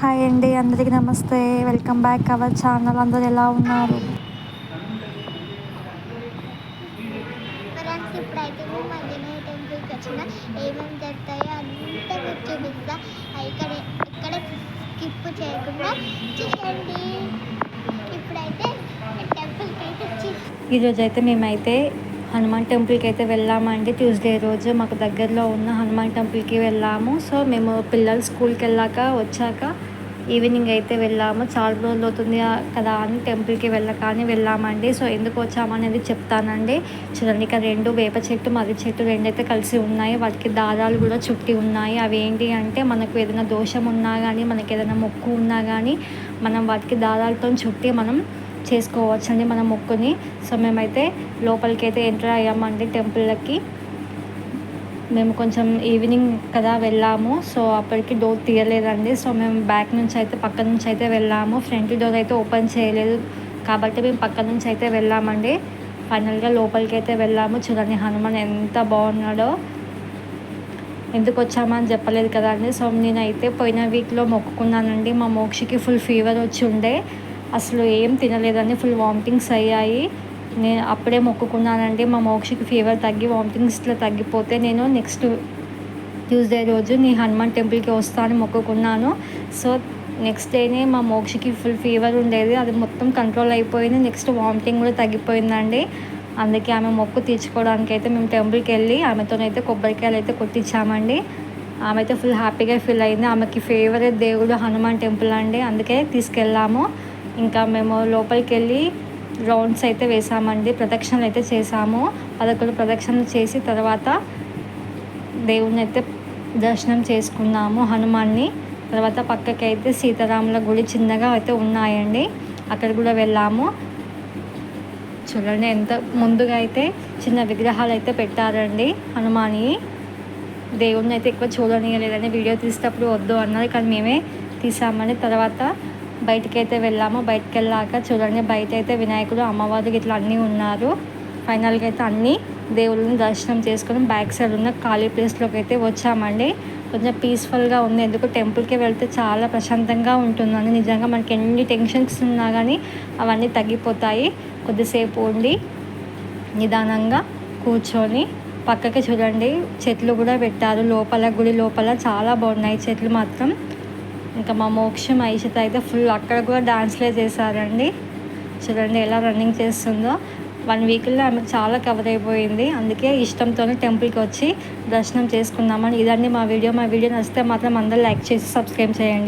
Hi అండి అందరికీ నమస్తే. వెల్కమ్ బ్యాక్ అవర్ ఛానల్ అందరు ఎలా ఉన్నారు? ఫ్రెండ్స్ ఇప్పుడైతే మేము ఆంజనేయ టెంపుల్కి వచ్చిన. ఏమేమి జరుగుతాయో అంతా మీకు చూపిస్తా. ఇక్కడ ఇక్కడ స్కిప్ చేయకుండా చూడండి ఇప్పుడైతే టెంపుల్కి అయితే వచ్చి ఈరోజు అయితే మేమైతే హనుమాన్ టెంపుల్కి అయితే వెళ్ళామండి ట్యూస్డే రోజు మాకు దగ్గరలో ఉన్న హనుమాన్ టెంపుల్కి వెళ్ళాము. సో మేము పిల్లలు స్కూల్కి వెళ్ళాక వచ్చాక ఈవినింగ్ అయితే వెళ్ళాము. చాలా రోజులు అవుతుంది కదా అని టెంపుల్కి వెళ్ళకని వెళ్ళామండి. సో ఎందుకు వచ్చామనేది చెప్తానండి. చూడండి ఇక రెండు వేప చెట్టు మర్రి చెట్టు రెండైతే కలిసి ఉన్నాయి. వాటికి దారాలు కూడా చుట్టి ఉన్నాయి. అవి ఏంటి అంటే మనకు ఏదైనా దోషం ఉన్నా కానీ మనకి ఏదైనా మొక్కు ఉన్నా కానీ మనం వాటికి దారాలతో చుట్టి మనం చేసుకోవచ్చండి మన మొక్కుని. సో మేమైతే లోపలికి అయితే ఎంటర్ అయ్యామండి టెంపుల్కి. మేము కొంచెం ఈవినింగ్ కదా వెళ్ళాము. సో అప్పటికి డోర్ తీయలేదండి. సో మేము బ్యాక్ నుంచి అయితే పక్క నుంచి అయితే వెళ్ళాము. ఫ్రంట్ డోర్ అయితే ఓపెన్ చేయలేదు. కాబట్టి మేము పక్క నుంచి అయితే వెళ్ళామండి. ఫైనల్గా లోపలికి అయితే వెళ్ళాము. చూడండి హనుమాన్ ఎంత బాగున్నాడో. ఎందుకు వచ్చామని చెప్పలేదు కదా అండి. సో నేనైతే పోయిన వీక్లో మొక్కుకున్నానండి. మా మోక్షికి ఫుల్ ఫీవర్ వచ్చి ఉండే. అసలు ఏం తినలేదండి. ఫుల్ వామిటింగ్స్ అయ్యాయి. నేను అప్పుడే మొక్కుకున్నానండి. మా మోక్షకి ఫీవర్ తగ్గి వామిటింగ్స్ ఇట్లా తగ్గిపోతే నేను నెక్స్ట్ ట్యూస్డే రోజు నీ హనుమాన్ టెంపుల్కి వస్తాను మొక్కుకున్నాను. సో నెక్స్ట్ డేనే మా మోక్షకి ఫుల్ ఫీవర్ ఉండేది. అది మొత్తం కంట్రోల్ అయిపోయింది. నెక్స్ట్ వామిటింగ్ కూడా తగ్గిపోయిందండి. అందుకే ఆమె మొక్కు తీర్చుకోవడానికి అయితే మేము టెంపుల్కి వెళ్ళి ఆమెతోనైతే కొబ్బరికాయలు అయితే కొట్టించామండి. ఆమె అయితే ఫుల్ హ్యాపీగా ఫీల్ అయింది. ఆమెకి ఫేవరెట్ దేవుడు హనుమాన్ టెంపుల్ అండి. అందుకే తీసుకెళ్ళాము. ఇంకా మేము లోపలికి వెళ్ళి రౌండ్స్ అయితే వేసామండి ప్రదక్షిణలు అయితే చేసాము. పదకొండు ప్రదక్షిణలు చేసి తర్వాత దేవుణ్ణి అయితే దర్శనం చేసుకున్నాము హనుమాన్ని. తర్వాత పక్కకి అయితే సీతారాముల గుడి చిన్నగా అయితే ఉన్నాయండి అక్కడ కూడా వెళ్ళాము. చూడండి ఎంత ముందుగా అయితే చిన్న విగ్రహాలు అయితే పెట్టారండి హనుమాని. దేవుణ్ణి అయితే ఎక్కువ చూడనియలేదని వీడియో తీసేటప్పుడు వద్దు అన్నది కానీ మేమే తీసామని తర్వాత బయటికి అయితే వెళ్ళాము. బయటికి వెళ్ళాక చూడండి బయట అయితే వినాయకుడు అమ్మవారు ఇట్లా అన్నీ ఉన్నారు. ఫైనల్గా అయితే అన్నీ దేవుళ్ళని దర్శనం చేసుకుని బ్యాక్ సైడ్ ఉన్న ఖాళీ ప్లేస్లోకి అయితే వచ్చామండి. కొంచెం పీస్ఫుల్గా ఉంది. ఎందుకు? టెంపుల్కి వెళ్తే చాలా ప్రశాంతంగా ఉంటుందండి. నిజంగా మనకి ఎన్ని టెన్షన్స్ ఉన్నా కానీ అవన్నీ తగ్గిపోతాయి. కొద్దిసేపు ఉండి నిదానంగా కూర్చొని పక్కకి చూడండి. చెట్లు కూడా పెట్టారు. లోపల గుడి లోపల చాలా బాగున్నాయి. చెట్లు మాత్రం ఇంకా మా మోక్షం ఐషిత అయితే ఫుల్ అక్కడ కూడా డాన్స్లే చేశారండి. చూడండి ఎలా రన్నింగ్ చేస్తుందో. వన్ వీక్లో ఆమెకు చాలా కవర్ అయిపోయింది. అందుకే ఇష్టంతోనే టెంపుల్కి వచ్చి దర్శనం చేసుకుందామని. ఇదండి మా వీడియో. మా వీడియో నచ్చితే మాత్రం అందరూ లైక్ చేసి సబ్స్క్రైబ్ చేయండి.